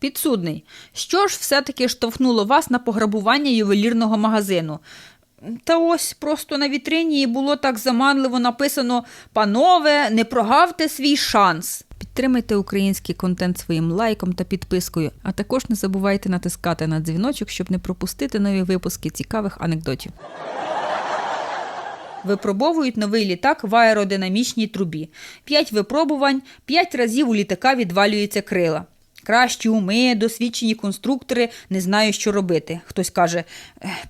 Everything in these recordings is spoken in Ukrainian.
Підсудний, що ж все-таки штовхнуло вас на пограбування ювелірного магазину? Та ось просто на вітрині було так заманливо написано Панове, не прогавте свій шанс. Підтримайте український контент своїм лайком та підпискою, а також не забувайте натискати на дзвіночок, щоб не пропустити нові випуски цікавих анекдотів. Випробовують новий літак в аеродинамічній трубі. П'ять випробувань, п'ять разів у літака відвалюються крила. Кращі уми, досвідчені конструктори не знають, що робити. Хтось каже: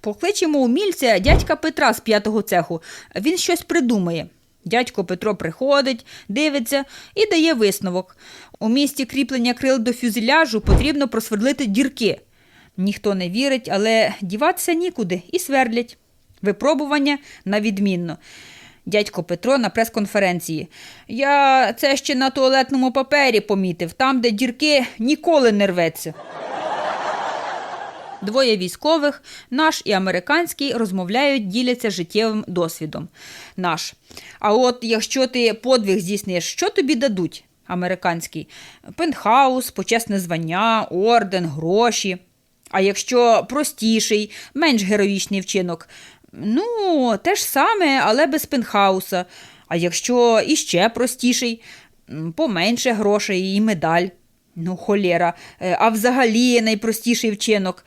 покличемо умільця дядька Петра з п'ятого цеху. Він щось придумає. Дядько Петро приходить, дивиться і дає висновок. У місці кріплення крил до фюзеляжу потрібно просвердлити дірки. Ніхто не вірить, але діватися нікуди і свердлять. Випробування на відмінно. Дядько Петро на прес-конференції. Я це ще на туалетному папері помітив, там, де дірки ніколи не рветься. Двоє військових, наш і американський, розмовляють, діляться життєвим досвідом. Наш. А от якщо ти подвиг здійсниш, що тобі дадуть? Американський. Пентхаус, почесне звання, орден, гроші. А якщо простіший, менш героїчний вчинок, ну, те ж саме, але без пентхауса. А якщо іще простіший, поменше грошей і медаль. Ну, холєра, Е, а взагалі найпростіший вчинок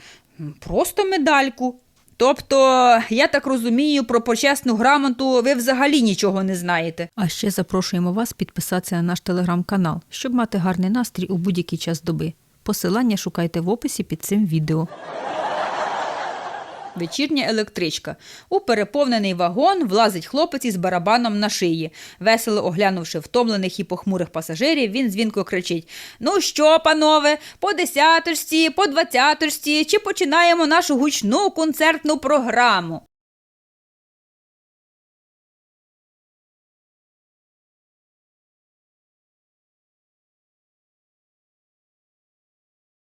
просто медальку. Тобто, я так розумію, про почесну грамоту ви взагалі нічого не знаєте. А ще запрошуємо вас підписатися на наш телеграм-канал, щоб мати гарний настрій у будь-який час доби. Посилання шукайте в описі під цим відео. Вечірня електричка. У переповнений вагон влазить хлопець із барабаном на шиї. Весело оглянувши втомлених і похмурих пасажирів, він дзвінко кричить: Ну що, панове, по десяточці, по двадцяточці, чи починаємо нашу гучну концертну програму?